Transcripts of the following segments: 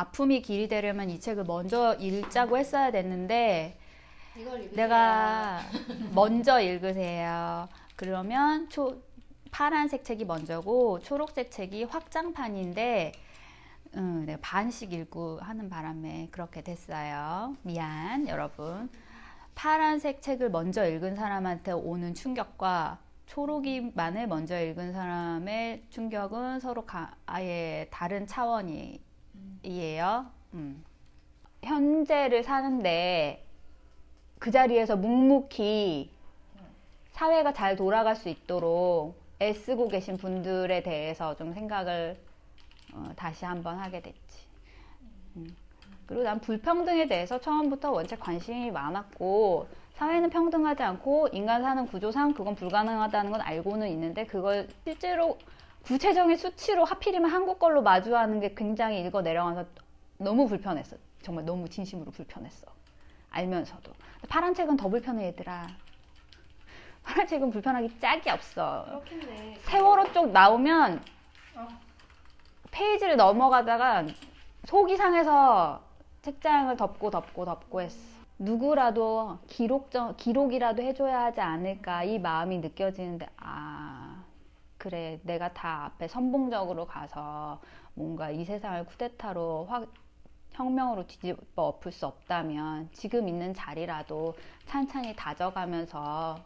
아픔이 길이 되려면 이 책을 먼저 읽자고 했어야 됐는데. 내가 먼저 읽으세요. 그러면 초, 파란색 책이 먼저고 초록색 책이 확장판인데 음, 내가 반씩 읽고 하는 바람에 그렇게 됐어요. 미안 여러분. 파란색 책을 먼저 읽은 사람한테 오는 충격과 초록이만을 먼저 읽은 사람의 충격은 서로 가- 아예 다른 차원이 에요. 음. 현재를 사는데 그 자리에서 묵묵히 사회가 잘 돌아갈 수 있도록 애쓰고 계신 분들에 대해서 좀 생각을 어, 다시 한번 하게 됐지. 음. 그리고 난 불평등에 대해서 처음부터 원체 관심이 많았고 사회는 평등하지 않고 인간 사는 구조상 그건 불가능하다는 건 알고는 있는데 그걸 실제로 구체적인 수치로 하필이면 한국 걸로 마주하는 게 굉장히 읽어 내려가서 너무 불편했어. 정말 너무 진심으로 불편했어. 알면서도. 파란 책은 더 불편해 얘들아. 파란 책은 불편하기 짝이 없어. 그렇겠네. 세월호 쪽 나오면 어. 페이지를 넘어가다가 속이 상해서 책장을 덮고 덮고 덮고 했어. 누구라도 기록 기록이라도 해줘야 하지 않을까 이 마음이 느껴지는데 아 그래 내가 다 앞에 선봉적으로 가서 뭔가 이 세상을 쿠데타로 확 혁명으로 뒤집어 엎을 수 없다면 지금 있는 자리라도 찬찬히 다져가면서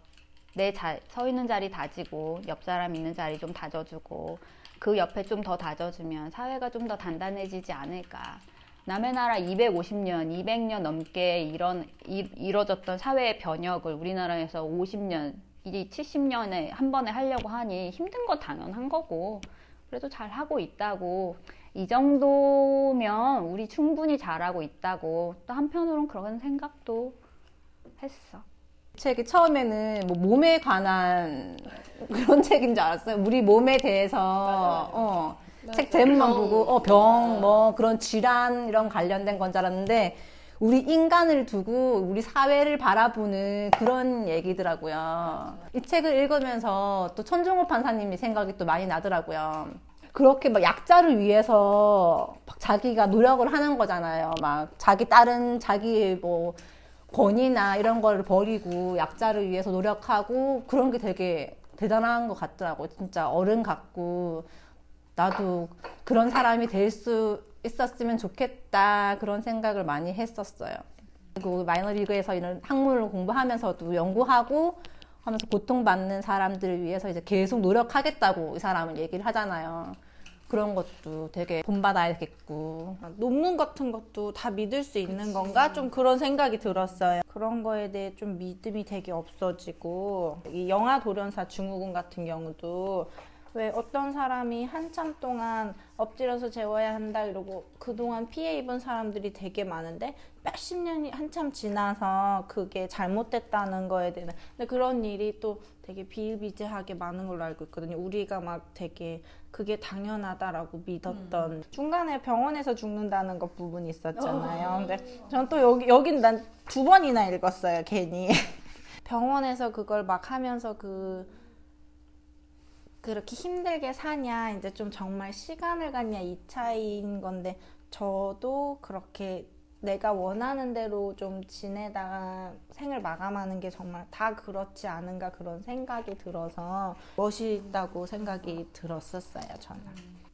내 서 있는 자리 다지고 옆 사람 있는 자리 좀 다져주고 그 옆에 좀 더 다져주면 사회가 좀 더 단단해지지 않을까. 남의 나라 250년, 200년 넘게 이런 이, 이뤄졌던 사회의 변혁을 우리나라에서 50년, 이제 70년에 한 번에 하려고 하니 힘든 건 당연한 거고 그래도 잘 하고 있다고. 이 정도면 우리 충분히 잘하고 있다고. 또 한편으론 그런 생각도 했어. 책이 처음에는 뭐 몸에 관한 그런 책인 줄 알았어요. 우리 몸에 대해서. 어, 책 제목만 보고 어, 병, 뭐 그런 질환 이런 관련된 건 줄 알았는데 우리 인간을 두고 우리 사회를 바라보는 그런 얘기더라고요. 이 책을 읽으면서 또 천종호 판사님이 생각이 또 많이 나더라고요. 그렇게 막 약자를 위해서 막 자기가 노력을 하는 거잖아요. 막 자기 다른 자기 뭐 권위나 이런 걸 버리고 약자를 위해서 노력하고 그런 게 되게 대단한 것 같더라고요. 진짜 어른 같고 나도 그런 사람이 될 수 있었으면 좋겠다 그런 생각을 많이 했었어요. 그리고 마이너리그에서 이런 학문을 공부하면서도 연구하고 하면서 고통받는 사람들을 위해서 이제 계속 노력하겠다고 이 사람은 얘기를 하잖아요. 그런 것도 되게 본받아야겠고 논문 같은 것도 다 믿을 수 있는 건가? 좀 그런 생각이 들었어요. 그런 거에 대해 좀 믿음이 되게 없어지고 이 영화 돌연사 증후군 같은 경우도 왜 어떤 사람이 한참 동안 엎드려서 재워야 한다 이러고 그동안 피해 입은 사람들이 되게 많은데 몇십 년이 한참 지나서 그게 잘못됐다는 거에 대한 근데 그런 일이 또 되게 비일비재하게 많은 걸로 알고 있거든요. 우리가 막 되게 그게 당연하다라고 믿었던 중간에 병원에서 죽는다는 것 부분이 있었잖아요. 근데 전 또 여기 여긴 난 두 번이나 읽었어요. 괜히 병원에서 그걸 막 하면서 그 그렇게 힘들게 사냐 이제 좀 정말 시간을 갖냐 이 차이인 건데 저도 그렇게 내가 원하는 대로 좀 지내다가 생을 마감하는 게 정말 다 그렇지 않은가 그런 생각이 들어서 멋있다고 생각이 들었었어요 저는.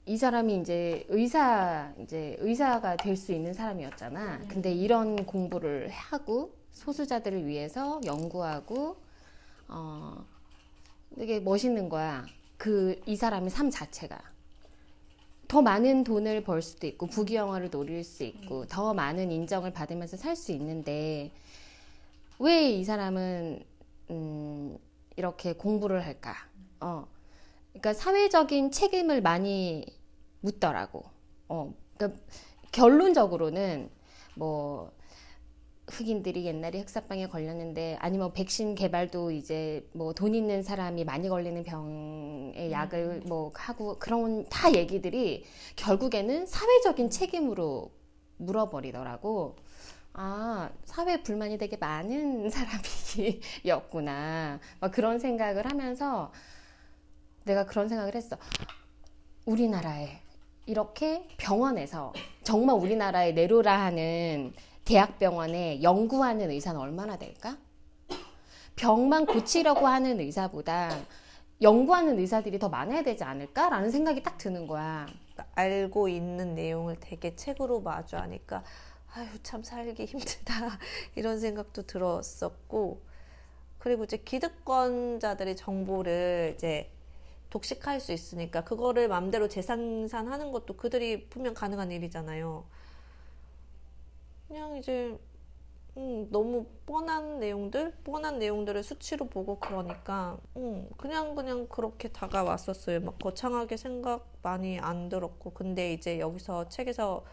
이 사람이 이제 의사 이제 의사가 될 수 있는 사람이었잖아. 근데 이런 공부를 하고 소수자들을 위해서 연구하고 어 되게 멋있는 거야. 그 이 사람의 삶 자체가 더 많은 돈을 벌 수도 있고 부귀영화를 노릴 수 있고 더 많은 인정을 받으면서 살 수 있는데 왜 이 사람은 음 이렇게 공부를 할까? 어. 그러니까 사회적인 책임을 많이 묻더라고. 어, 그러니까 결론적으로는 뭐 흑인들이 옛날에 흑사병에 걸렸는데 아니면 백신 개발도 이제 뭐 돈 있는 사람이 많이 걸리는 병의 약을 뭐 하고 그런 다 얘기들이 결국에는 사회적인 책임으로 물어버리더라고. 아, 사회 불만이 되게 많은 사람이었구나. 막 그런 생각을 하면서 내가 그런 생각을 했어. 우리나라에 이렇게 병원에서 정말 우리나라에 내로라 하는 대학병원에 연구하는 의사는 얼마나 될까? 병만 고치려고 하는 의사보다 연구하는 의사들이 더 많아야 되지 않을까라는 생각이 딱 드는 거야. 알고 있는 내용을 되게 책으로 마주하니까 아유 참 살기 힘들다 이런 생각도 들었었고 그리고 이제 기득권자들의 정보를 이제 독식할 수 있으니까 그거를 맘대로 재생산하는 것도 그들이 분명 가능한 일이잖아요. 그냥 이제 음, 너무 뻔한 내용들, 뻔한 내용들을 수치로 보고 그러니까 음, 그냥 그냥 그렇게 다가왔었어요. 막 거창하게 생각 많이 안 들었고 근데 이제 여기서 책에서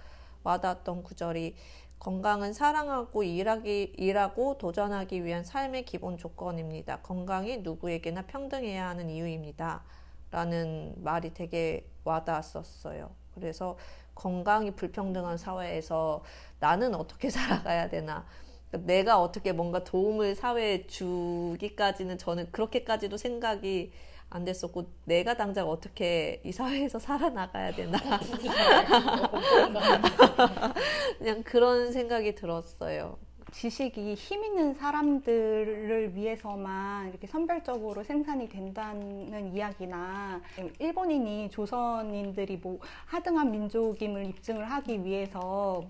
와닿았던 구절이 건강은 사랑하고 일하기, 일하고 도전하기 위한 삶의 기본 조건입니다. 건강이 누구에게나 평등해야 하는 이유입니다. 라는 말이 되게 와닿았었어요. 그래서 건강이 불평등한 사회에서 나는 어떻게 살아가야 되나. 내가 어떻게 뭔가 도움을 사회에 주기까지는 저는 그렇게까지도 생각이 안 됐었고, 내가 당장 어떻게 이 사회에서 살아나가야 되나. 그냥 그런 생각이 들었어요. 지식이 힘 있는 사람들을 위해서만 이렇게 선별적으로 생산이 된다는 이야기나 일본인이 조선인들이 뭐 하등한 민족임을 입증을 하기 위해서 뭐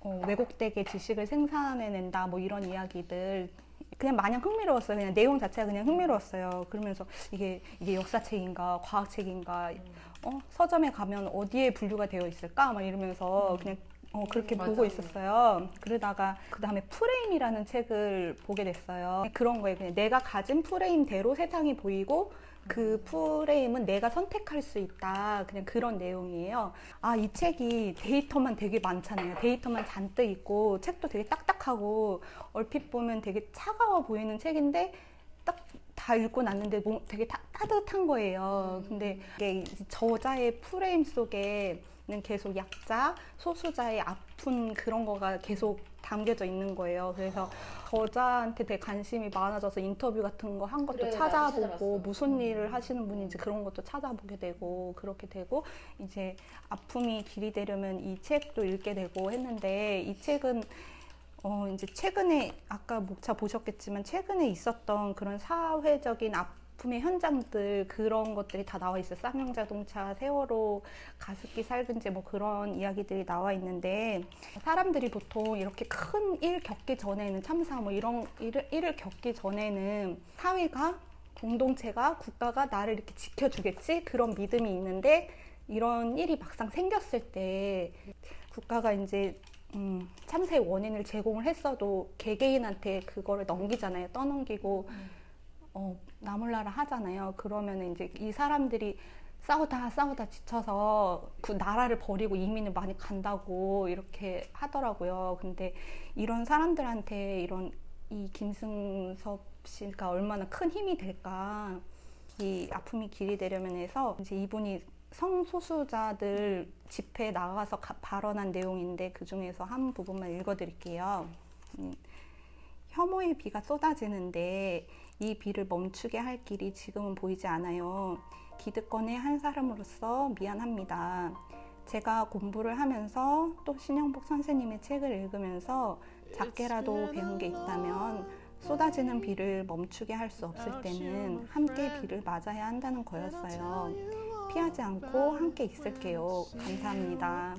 어, 왜곡되게 지식을 생산해낸다 뭐 이런 이야기들 그냥 마냥 흥미로웠어요. 그냥 내용 자체가 그냥 흥미로웠어요. 그러면서 이게 이게 역사책인가 과학책인가 어, 서점에 가면 어디에 분류가 되어 있을까 막 이러면서 그냥 어, 그렇게 보고 있었어요. 그러다가 그 다음에 프레임이라는 책을 보게 됐어요. 그런 거예요. 그냥 내가 가진 프레임대로 세상이 보이고 그 프레임은 내가 선택할 수 있다. 그냥 그런 내용이에요. 아, 이 책이 데이터만 되게 많잖아요. 데이터만 잔뜩 있고 책도 되게 딱딱하고 얼핏 보면 되게 차가워 보이는 책인데 딱 다 읽고 났는데 뭐 되게 타, 따뜻한 거예요. 근데 이게 저자의 프레임 속에 는 계속 약자, 소수자의 아픈 그런 거가 계속 담겨져 있는 거예요. 그래서 저자한테 되게 관심이 많아져서 인터뷰 같은 거 한 것도 그래, 찾아보고. 무슨 일을 하시는 분인지 그런 것도 찾아보게 되고 그렇게 되고 이제 아픔이 길이 되려면 이 책도 읽게 되고 했는데 이 책은 어, 이제 최근에, 아까 목차 보셨겠지만, 최근에 있었던 그런 사회적인 아픔 의 현장들, 그런 것들이 다 나와 있어요. 쌍용 자동차, 세월호, 가습기 살균제, 뭐 그런 이야기들이 나와 있는데, 사람들이 보통 이렇게 큰 일 겪기 전에는, 참사 뭐 이런 일을, 일을 겪기 전에는 사회가, 공동체가, 국가가 나를 이렇게 지켜주겠지? 그런 믿음이 있는데, 이런 일이 막상 생겼을 때, 국가가 이제 음, 참사의 원인을 제공을 했어도 개개인한테 그거를 넘기잖아요. 떠넘기고 어, 나몰라라 하잖아요. 그러면 이제 이 사람들이 싸우다 싸우다 지쳐서 그 나라를 버리고 이민을 많이 간다고 이렇게 하더라고요. 근데 이런 사람들한테 이런 이 김승섭 씨가 얼마나 큰 힘이 될까. 이 아픔이 길이 되려면 해서 이제 이분이 성소수자들 집회에 나가서 가- 발언한 내용인데 그 중에서 한 부분만 읽어드릴게요. 음, 혐오의 비가 쏟아지는데 이 비를 멈추게 할 길이 지금은 보이지 않아요. 기득권의 한 사람으로서 미안합니다. 제가 공부를 하면서 또 신영복 선생님의 책을 읽으면서 작게라도 배운 게 있다면 쏟아지는 비를 멈추게 할 수 없을 때는 함께 비를 맞아야 한다는 거였어요. 피하지 않고 함께 있을게요. 감사합니다.